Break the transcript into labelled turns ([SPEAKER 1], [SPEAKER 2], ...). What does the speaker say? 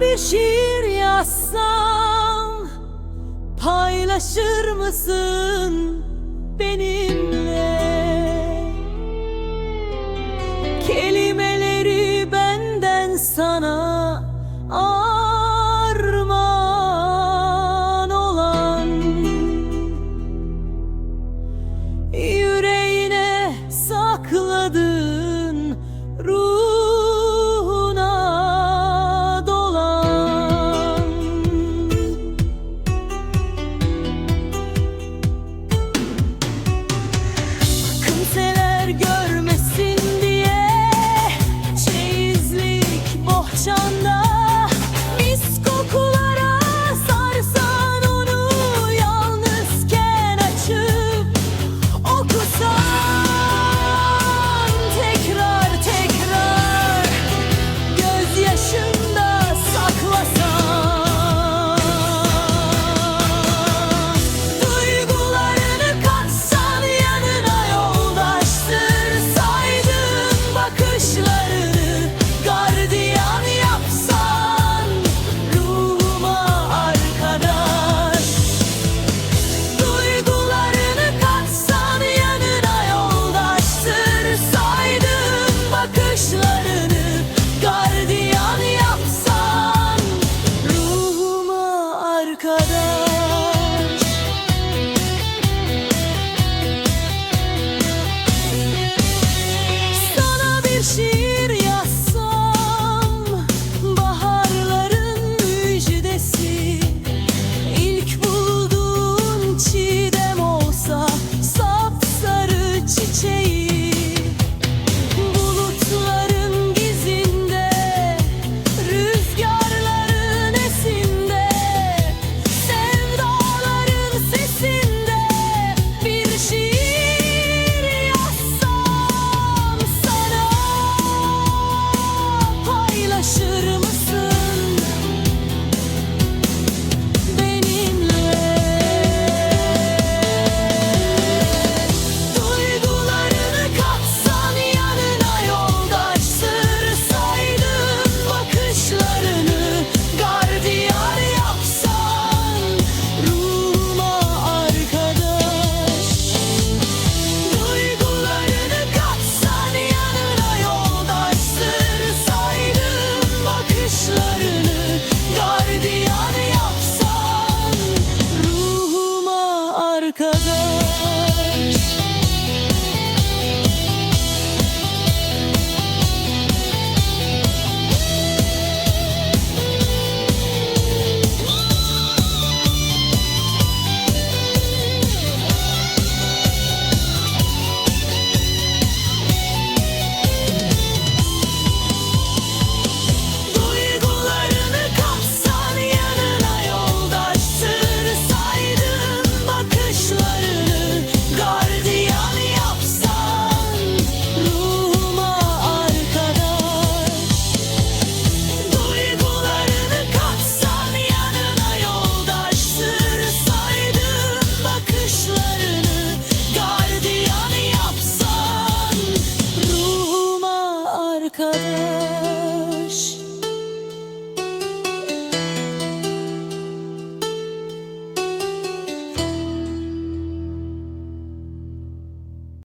[SPEAKER 1] bir şiir yazsam Paylaşır mısın benimle? Kelimeleri benden sana